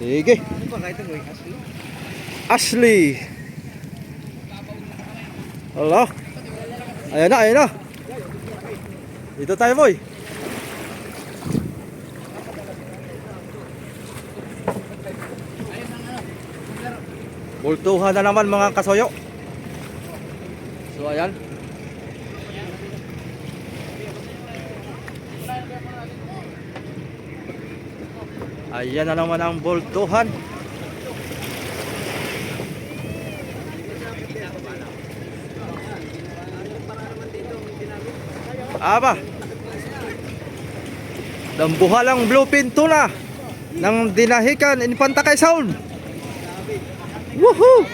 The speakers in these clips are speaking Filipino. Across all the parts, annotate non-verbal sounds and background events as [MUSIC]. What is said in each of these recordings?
Sige. Ashley. Hello. Ayan na, ayan na. Dito tayo, boy. Bultuhan na naman mga kasoyo. So ayan. Ayan na naman ang bultuhan. Aba. Dambuhalang bluepin tuna ng dinahikan in Pantakay Sound. Woohoo!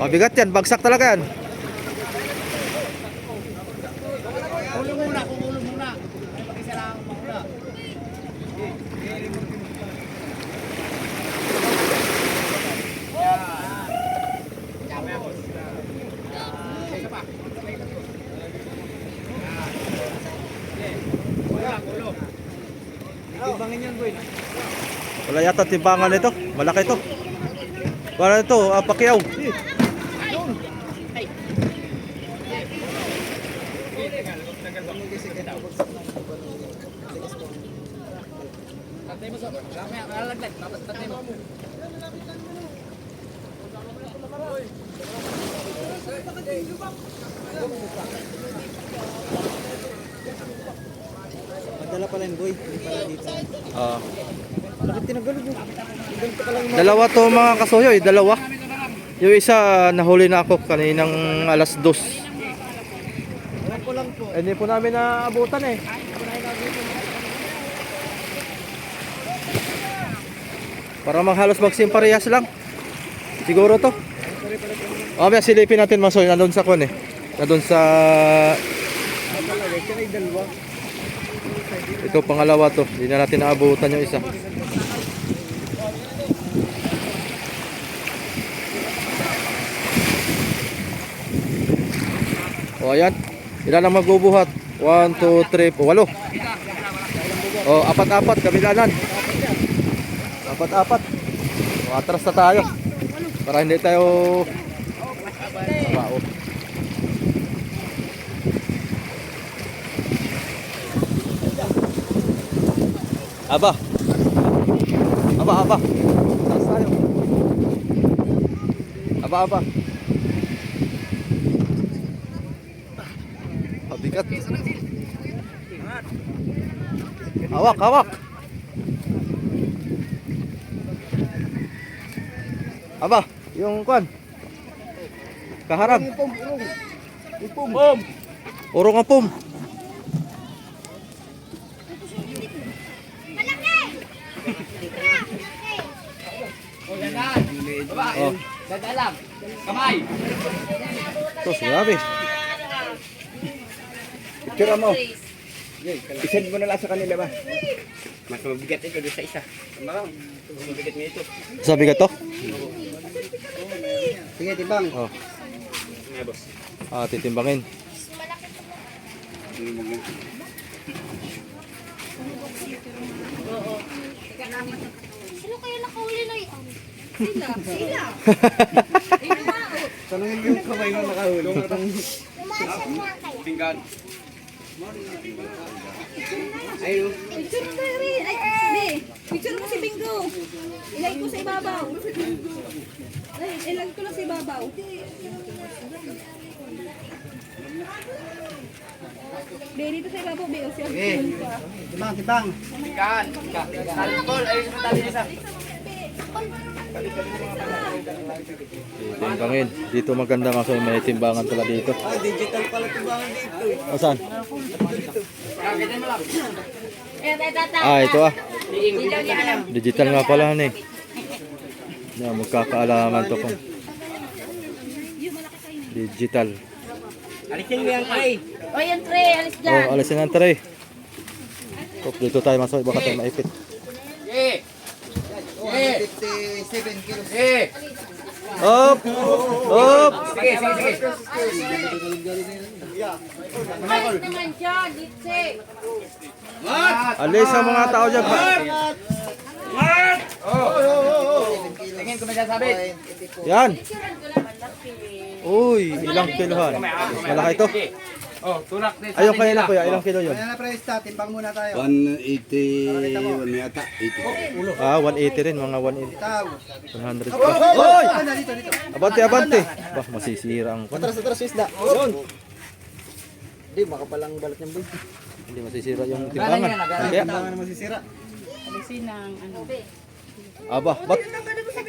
Mabigat yan, bagsak talaga yan. Ulo muna, kung ulo muna. Mag-isa lang ang muna. Timbangin yan, boy. Wala yata timbangan nito. Malaki to. Para ito, uh, pakyaw. Tatay mo sa... Mamaya, malalaglag. Tapos tatay mo. Pala yung boy. Hindi pala dito. Ah, Bakit tinagalog mo? Ganito ka lang dalawa to mga kasoyo, eh, dalawa. Yung isa nahuli na ako kaninang alas dos. Alam ko lang po. Eh, Hindi po namin naabutan eh. Para maghalos magsim parehas lang. Siguro to. Mamaya silipin natin masoy nandun sa kon eh. Nandun sa dalawa. Ito pangalawa to. Hindi na natin naabutan yung isa. O ayan. Ilan ang magbubuhat? 1, 2, 3, 4, 8. O, apat-apat, kabilanan. Apat-apat. O, atras na tayo. Para hindi tayo Tama, Aba. Aba, aba. Taas tayo. Aba, aba. Mabigat. Hawak, hawak. Aba, yung kwan. Urong. Ipom. Urong ang pum. O, yan na. Baba. Oh. Dada lang. Kamay. Ito, grabe. Picture mo. Isend mo na lang sa kanila ba? Mas mabigat ito doon sa isa. Mas mabigat nga ito. Sabi ka to? Sige, tibang. Oh. Nga boss. Ah, titimbangin. Sino kaya nakahuli na yun? Sila. Sila. Tanungin mo yung kamay mo nakahulong. Umasok na kayo. Pinggan. Ayun. Picture mo tayo rin. Ay, be, picture mo si Bingo. Ilagay ko sa ibabaw. Ay, ilagay ko lang sa ibabaw. Be, dito sa ibabaw, be. O siya. Sige. Tibang, tibang. Pinggan. Alcohol. Ayun sa tali isa. Titimbangin. Dito maganda kasi may timbangan pala dito. Ah, digital pala tibangan dito. Eh, tata. Ah, ito ah. Digital nga pala ni. Na magkakaalaman to kung digital. Alisin mo yan kay. O, yung tray. Alis dyan. Oh, alisin ang tray. Oh, dito tayo masoy baka tayo maipit. Eh. Oh, 57 kilos. Eh. Up! Up! Sige, sige, sige. Alis naman siya. Ditse. Alis ang mga tao dyan. Pa. Tingin ko may sasabit. Yan. Uy, ilang kilohan? Malaki ito. Oh, tulak din. Ayun kanina kuya, ilang kilo yun? Kaya na pre, sta, timbang muna tayo. 181 yata. 80. Ah, 180 rin, mga 180. Taw. 100 pa. Hoy! Ano, dito, dito. Abante, abante. Bah, masisira ang kwan. atras, isda. Yun. Hindi, makapalang balat niyang boy. Hindi masisira yung timbangan. Kaya, Timbangan na masisira. aba, ba't?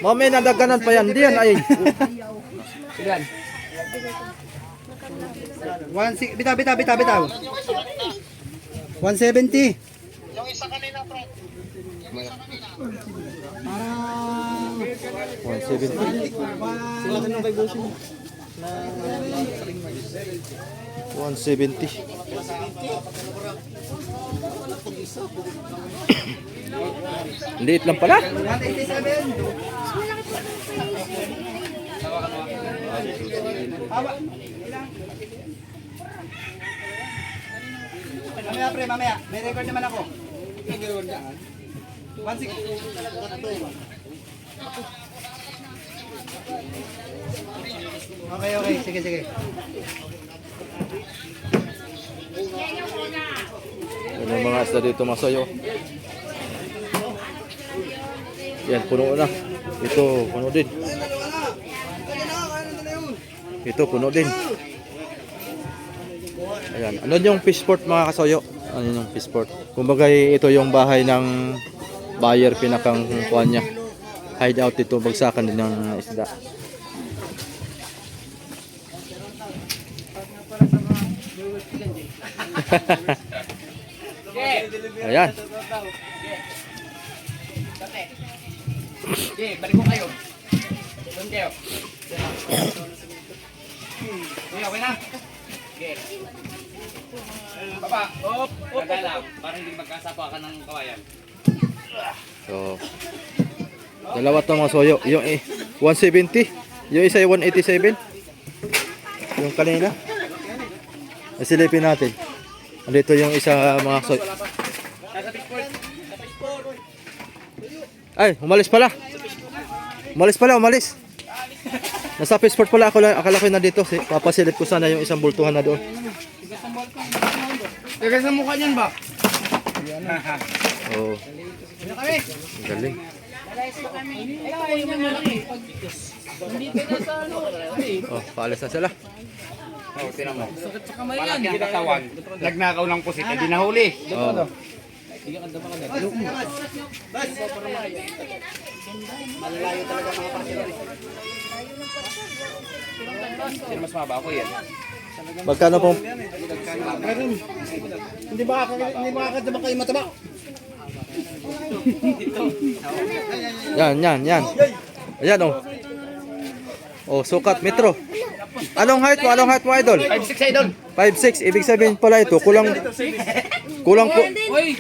Mamaya nadaganan pa yan. Hindi yan, ay. Ilan? One, si, bitaw, bitaw, bitaw, bitaw. 170. Yung isa kanina, pre. 170. Sila ganun kay Bosin. 170. Liit lang pala. 187. Mamaya pre, mamaya. May record naman ako. 160. Okay, okay. Sige, sige. Yung mga isda dito masoyo. Yan, puno na. Ito, puno din. Ito, puno din. Ayan. Ano yung fishport mga kasoyo? Ano yung fishport? Kumbaga ito yung bahay ng buyer pinakang kuhan niya. Hideout dito, bagsakan din ng isda. [LAUGHS] Ayan. Okay, balik ko kayo. Doon kayo. Okay, okay na? Okay. Baba. Op, op, lang. Para hindi magkasapa ka ng kawayan. So, dalawa to mga soyo. Yung eh, 170. Yung isa ay 187. Yung kanina. Nasilipin natin. Andito yung isa mga soyo. Ay, umalis pala. Umalis pala, umalis. Nasa passport pala ako, akala ko na dito. Si, papasilip ko sana yung isang bultuhan na doon. Teka sa mukha niyan ba? Oo. Galing. Oh, paalis na sila. Oo, oh, tinan mo. Malaki ang katawan. Nagnakaw ng pusit, eh di nahuli. Oh. Sino mas maba ako yan? Magkano pong Hindi ba hindi makakadama kayo mataba? Yan, yan, yan. Ayan oh. Oh, sukat metro. Anong height mo? Anong height mo, idol? 5'6 idol. 5'6. Ibig sabihin pala ito, kulang kulang ku,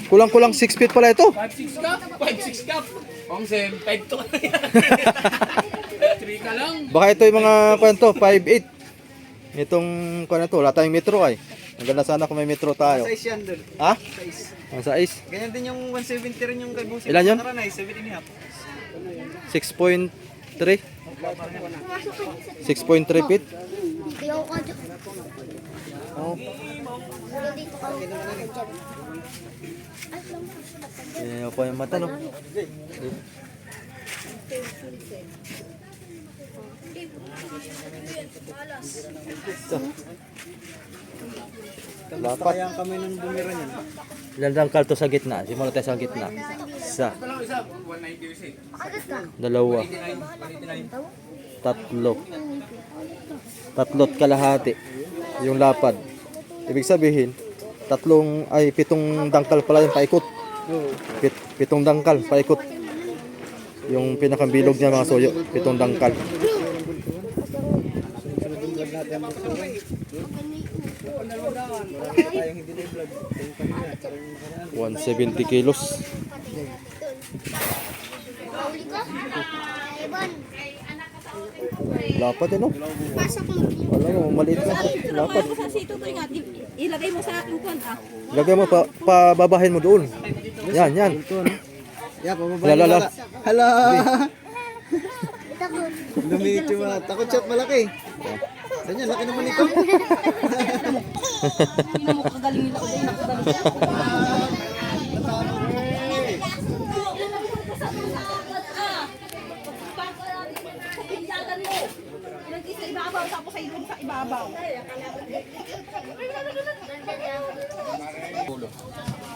kulang kulang 6 feet pala ito. 5'6 ka? 5'6 ka? Sem, 5'2 ka ka lang. Baka ito yung mga kwento, 5'8. Itong kuan to, wala tayong metro ay. Ang ganda sana kung may metro tayo. Size yan doon. Ha? Size. Ang size. Ganyan din yung 170 rin yung kay Bosin. Ilan yun? Tara na, 7 and a half. 6.3. 6.3 feet. Hindi ako kadyo. Oh. Eh, pa yung mata no. Ito. Lapat. Kaya kami nung bumira niyan. Ilan dangkal to sa gitna? Simula tayo sa gitna. Isa. Dalawa. Tatlo. Tatlot kalahati. Yung lapad. Ibig sabihin, tatlong, ay pitong dangkal pala yung paikot. Pit, pitong dangkal, paikot. Yung pinakang bilog niya mga soyo, pitong dangkal. Tayong hindi na vlog. Yung kanina, tsaka yung kanina. 170 kilos. Lapad eh no? Mo. Wala mo, maliit na. Di- ilagay mo sa aking kon ah. Lagay mo, pa, pababahin mo doon. Yan, yan. Yeah, pababa. Hala, hala. Hala. Lumiit yung mga. Takot siya at malaki. Saan yan? Laki naman ulit nakagaling. Lagi sa ibabaw tapos ay doon sa ibabaw.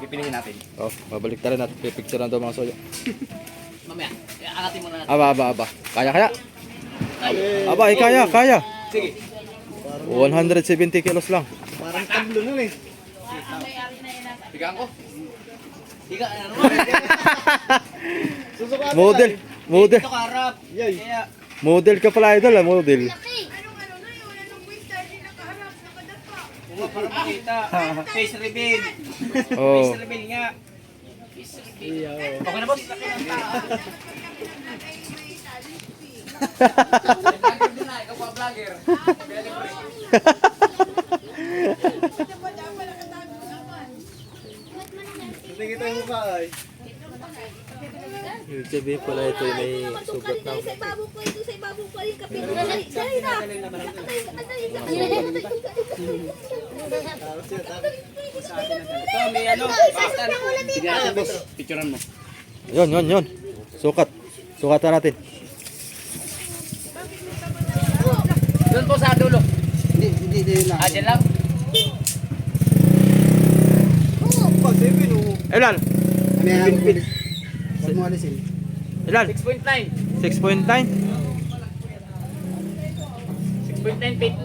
Pipilihin natin. Oh, babalik tayo natin. Pipicture na daw mga soyo. Mamaya, angatin mo na natin. Aba, aba, aba. Kaya, kaya. Aba, eh, kaya, kaya. Sige. 170 kilos lang. Parang tablo nun eh. Higaan ko. Higa, ano Susukat. Model. Model. Ito karap. Kaya, Model ka pala idol, ah, model. Huwag para makita. Face reveal. [LAUGHS] Oh. Face reveal nga. Face reveal. Okay na boss. [LAUGHS] Vlogger na, ikaw pa vlogger. Tingin tayo mukha ay. Ibig sabihin pala ito may sugat na. Sa ibabaw ko ito, sa ibabaw ko rin kapit. Dali, na. Ito, may ano. Basta. Sige natin boss. Picturean mo. Yun, yun, yun. Sukat. Sukatan natin. Doon po sa dulo. Hindi, hindi, hindi lang. Ah, dyan lang. Pag seven oh. Ilan? Ano yan? Huwag mo alisin. Ilan? 6.9. 6.9? 6.9 feet.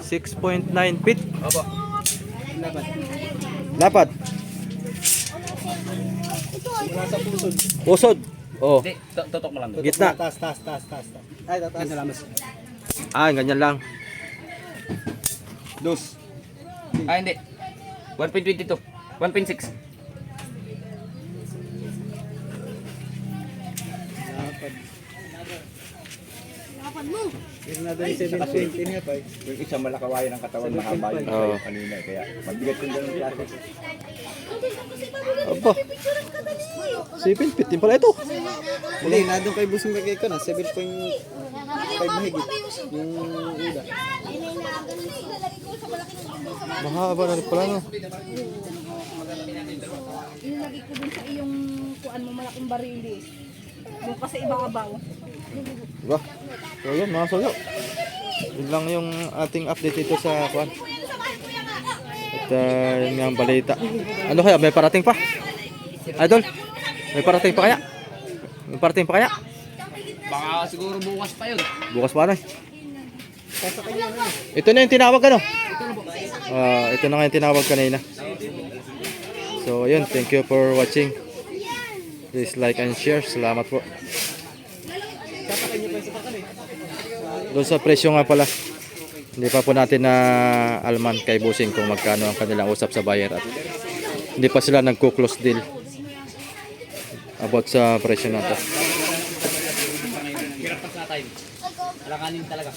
6.9 feet. Opo. Lapad. Nasa pusod. Usod. Oh. Hindi, to- tutok mo lang doon. Gitna. Taas, taas, taas, taas. taas. Ay, taas. Salamat. Ah, ganyan lang. Dos. Ah, hindi. 1.22. 1.6. Yung na doon 720 niya pa. Yung isang malakawayan ng katawan, mahaba yung Oo. sa'yo kanina. Kaya mabigat yung ganun klase. Aba. 7 feet din pala ito. Hindi, na doon kay Busong Gagay ko na. 7.5 mahigit. Yung uda. Mahaba na rin pala no. Ilalagay ko dun sa iyong kuan mo malaking barilis. Doon ka sa ibabaw. Diba? So yun mga soyo. Yun lang yung ating update dito sa kuan. At uh, yun ang balita. Ano kaya? May parating pa? Idol? May parating pa kaya? May parating pa kaya? Baka siguro bukas pa yun. Bukas pa na. Ito na yung tinawag ano? Ah, ito na nga yung tinawag kanina. So yun, thank you for watching. Please like and share. Salamat po. Doon sa presyo nga pala. Hindi pa po natin na alman kay Busing kung magkano ang kanilang usap sa buyer at hindi pa sila nagko-close deal about sa presyo na to. Hirap pa sa time. Alakanin talaga.